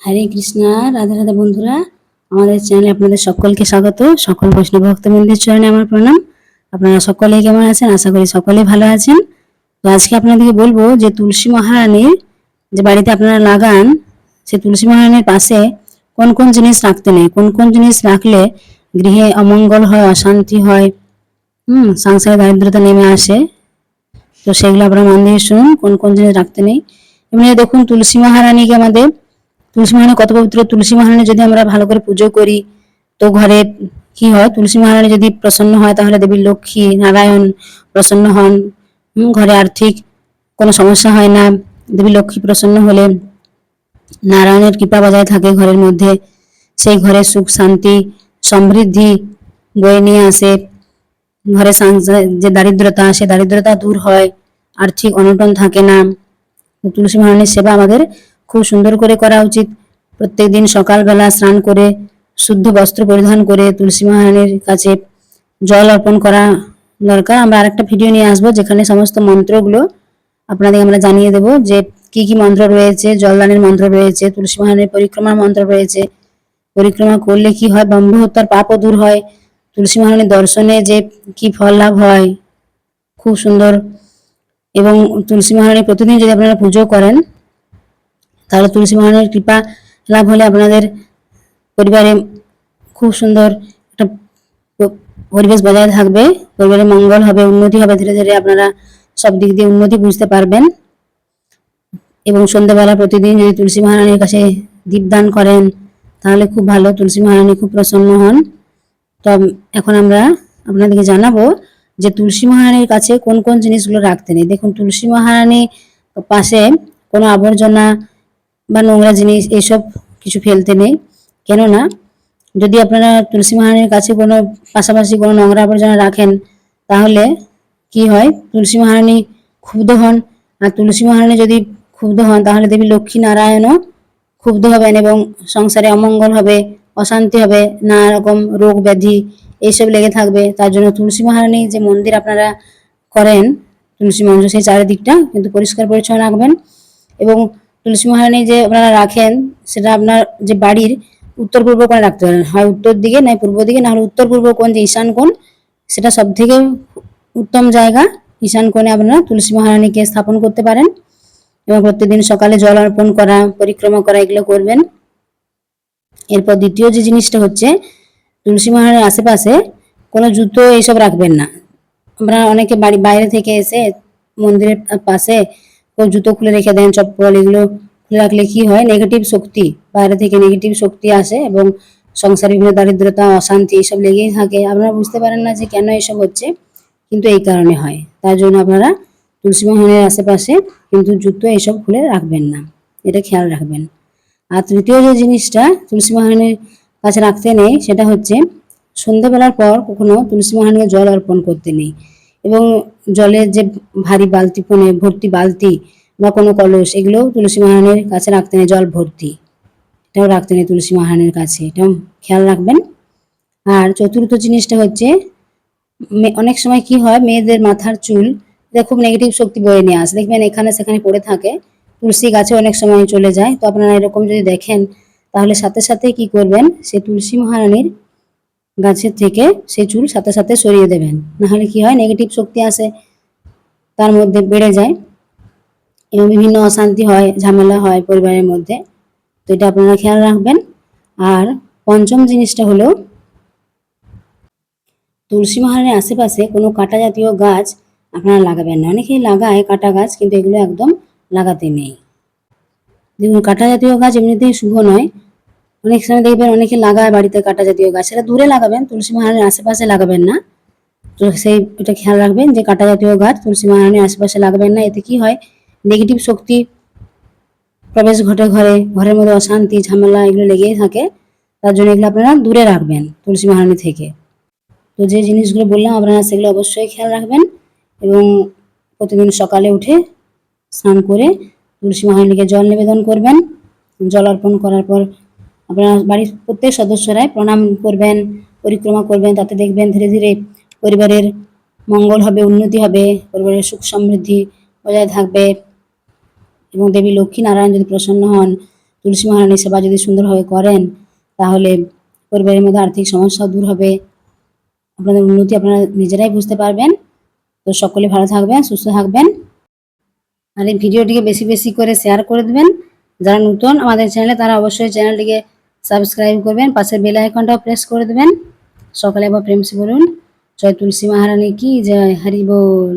হরে কৃষ্ণা, রাধা রাধা বন্ধুরা। আমাদের চ্যানেলে আপনাদের সকলকে স্বাগত। সকল বৈষ্ণব ভক্তবৃন্দের চরণে আমার প্রণাম। আপনারা সকলেই কেমন আছেন? আশা করি সকলেই ভালো আছেন। তো আজকে আপনাদেরকে বলব যে তুলসী মহারানীর যে বাড়িতে আপনারা লাগান, সে তুলসী মহারানীর পাশে কোন কোন জিনিস রাখতে নেই? কোন কোন জিনিস রাখলে গৃহে অমঙ্গল হয়, অশান্তি হয়? হুম, সংসারে দারিদ্রতা নেমে আসে। তো সেগুলো আপনারা মন দিয়ে শুনুন, কোন কোন জিনিস রাখতে নেই। এমনি দেখুন, তুলসী মহারানীকে আমাদের তুলসী মহারানী কত পবিত্র? তুলসী মহারানী যদি আমরা ভালো করে পুজো করি, তো ঘরে কি হয়? তুলসী মহারানী যদি প্রসন্ন হয়, তাহলে দেবী লক্ষ্মী নারায়ণ প্রসন্ন হন। ঘরে আর্থিক কোনো সমস্যা হয় না। দেবী লক্ষ্মী প্রসন্ন হলে নারায়ণের কৃপা বজায় থাকে ঘরের মধ্যে। সেই ঘরে সুখ, শান্তি, সমৃদ্ধি বয়ে নিয়ে আসে। ঘরে যে দারিদ্রতা, সে দারিদ্রতা দূর হয়। আর্থিক অনটন থাকে না। তুলসী মহারানীর সেবা আমাদের খুব সুন্দর করে করা উচিত। প্রত্যেকদিন সকালবেলা স্নান করে, শুদ্ধ বস্ত্র পরিধান করে তুলসী মহারানীর কাছে জল অর্পণ করা দরকার। আমরা আরেকটা ভিডিও নিয়ে আসব, যেখানে সমস্ত মন্ত্রগুলো আপনাদের আমরা জানিয়ে দেব যে কি কি মন্ত্র রয়েছে, জলদানের মন্ত্র রয়েছে, তুলসী মহারানীর পরিক্রমার মন্ত্র রয়েছে, পরিক্রমা করলে কি হয় ব্রহ্ম হত্যার পাপও দূর হয়, তুলসী মহারানীর দর্শনে যে কি ফল লাভ হয়, খুব সুন্দর। এবং তুলসী মহারানী প্রতিদিন যদি আপনারা পুজো করেন তাহলে তুলসী মহারানীর কৃপা লাভ হলে আপনাদের পরিবারে খুব সুন্দর একটা পরিবেশ বজায় থাকবে, পরিবারে মঙ্গল হবে, উন্নতি হবে, ধীরে ধীরে আপনারা সব দিক দিয়ে উন্নতি বুঝতে পারবেন। এবং সন্ধ্যাবেলা প্রতিদিন যদি তুলসী মহারানীর কাছে দীপদান করেন, তাহলে খুব ভালো, তুলসী মহারানী খুব প্রসন্ন হন। তো এখন আমরা আপনাদেরকে জানাব যে তুলসী মহারানীর কাছে কোন কোন জিনিসগুলো রাখতে নেই। দেখুন, তুলসী মহারানী পাশে কোনো আবর্জনা বা নোংরা জিনিস এইসব কিছু ফেলতে নেই। কেননা, যদি আপনারা তুলসী মহারানীর কাছে কোনো, পাশাপাশি কোনো নোংরা আবর্জনা রাখেন, তাহলে কি হয়? তুলসী মহারানী ক্ষুব্ধ হন। আর তুলসী মহারানী যদি ক্ষুব্ধ হন, তাহলে দেবী লক্ষ্মী নারায়ণও ক্ষুব্ধ হবেন এবং সংসারে অমঙ্গল হবে, অশান্তি হবে নানা রকম রোগ ব্যাধি এইসব লেগে থাকবে। তার জন্য তুলসী মহারানী যে মন্দির আপনারা করেন, তুলসী মঞ্চ সেই চারিদিকটা কিন্তু পরিষ্কার পরিচ্ছন্ন রাখবেন। এবং তুলসী মহারানী যে আপনারা রাখেন, সেটা আপনার যে বাড়ির উত্তর পূর্ব কোণে রাখতে পারেন। হয় উত্তর দিকে নয় পূর্ব দিকে, না হলে উত্তর পূর্ব কোণ, যে ঈশান কোণ, সেটা সব থেকে উত্তম জায়গা। ঈশান কোণে আপনারা তুলসী মহারানীকে স্থাপন করতে পারেন এবং প্রত্যেকদিন সকালে জল অর্পণ করা, পরিক্রমা করা, এগুলো করবেন। এরপর দ্বিতীয় যে জিনিসটা হচ্ছে তুলসী মহারানীর আশেপাশে কোনো জুতো এইসব রাখবেন না। আমরা অনেকে বাড়ি বাইরে থেকে এসে মন্দিরের পাশে জুতো খুলে রেখে দেন, চপ্পল এগুলো খুলে রাখলে কি হয়? নেগেটিভ শক্তি, বাইরে থেকে নেগেটিভ শক্তি আসে এবং সংসারে বিভিন্ন দারিদ্রতা, অশান্তি এইসব লেগেই থাকে। আপনারা বুঝতে পারেন না যে কেন এসব হচ্ছে, কিন্তু এই কারণে হয়। তার জন্য আপনারা তুলসী মহানের আশেপাশে কিন্তু জুতো এইসব খুলে রাখবেন না। এটা খেয়াল রাখবেন। আর তৃতীয় যে জিনিসটা তুলসী মহারানীর কাছে রাখতে নেই, সেটা হচ্ছে সন্ধ্যাবেলার পর কখনো তুলসী মহারানীকে জল অর্পণ করতে নেই। এবং জলের যে ভারী বালতি মানে ভর্তি বালতি বা কোনো কলস, এগুলোও তুলসী মহারানীর কাছে রাখতে নেই, জল ভর্তি। এটাও রাখতে নেই তুলসী মহারানীর কাছে, এটাও খেয়াল রাখবেন। আর চতুর্থ জিনিসটা হচ্ছে অনেক সময় কি হয়, মেয়েদের মাথার চুল, এটা খুব নেগেটিভ শক্তি বয়ে নিয়ে আসে। দেখবেন এখানে সেখানে পড়ে থাকে, তুলসী গাছে অনেক সময় চলে যায়। তো আপনারা এরকম যদি দেখেন, তাহলে সাথে সাথে কি করবেন, সে তুলসী মহারানীর গাছের থেকে সেই চুল সাথে সাথে সরিয়ে দেবেন। নাহলে কি হয়? নেগেটিভ শক্তি আসে, তার মধ্যে বেড়ে যায় এবং বিভিন্ন অশান্তি হয়, ঝামেলা হয় পরিবারের মধ্যে। তো এটা আপনারা খেয়াল রাখবেন। আর পঞ্চম জিনিসটা হলো, তুলসী মহারানীর আশেপাশে কোনো কাঁটা জাতীয় গাছ আপনারা লাগাবেন না। অনেকেই লাগায় কাঁটা গাছ, কিন্তু এগুলো একদম লাগাতে নেই। দেখুন, কাঁটা জাতীয় গাছ এমনিতেই শুভ নয়। অনেক সময় দেখবেন অনেকে লাগায় বাড়িতে কাঁটা জাতীয় গাছ। সেটা দূরে লাগাবেন, তুলসী মহারানীর আশেপাশে লাগাবেন না। তো সেই এটা খেয়াল রাখবেন যে কাটা জাতীয় গাছ তুলসী মহারানীর আশেপাশে লাগাবেন না। এতে কি হয়? নেগেটিভ শক্তি প্রবেশ ঘটে ঘরে, ঘরের মধ্যে অশান্তি, ঝামেলা এগুলো লেগেই থাকে। তার জন্য এগুলো আপনারা দূরে রাখবেন তুলসী মহারানী থেকে। তো যে জিনিসগুলো বললাম আপনারা সেগুলো অবশ্যই খেয়াল রাখবেন এবং প্রতিদিন সকালে উঠে স্নান করে তুলসী মহারানীকে জল নিবেদন করবেন। জল অর্পণ করার পর আপনারা বাড়ির প্রত্যেক সদস্যরাই প্রণাম করবেন, পরিক্রমা করবেন, তাতে দেখবেন ধীরে ধীরে পরিবারের মঙ্গল হবে, উন্নতি হবে, পরিবারের সুখ সমৃদ্ধি বজায় থাকবে এবং দেবী লক্ষ্মী নারায়ণ যদি প্রসন্ন হন, তুলসী মহারানী সেবা যদি সুন্দরভাবে করেন, তাহলে পরিবারের মধ্যে আর্থিক সমস্যাও দূর হবে। আপনাদের উন্নতি আপনারা নিজেরাই বুঝতে পারবেন। তো সকলে ভালো থাকবেন, সুস্থ থাকবেন। আর এই ভিডিওটিকে বেশি বেশি করে শেয়ার করে দেবেন। যারা নতুন আমাদের চ্যানেলে তারা অবশ্যই চ্যানেলটিকে সাবস্ক্রাইব করবেন পাশে বেল আইকনটাও প্রেস করে দেবেন। সকালে বা প্রেমসে বলুন, জয় তুলসী মহারানী কি জয়, হরি বল।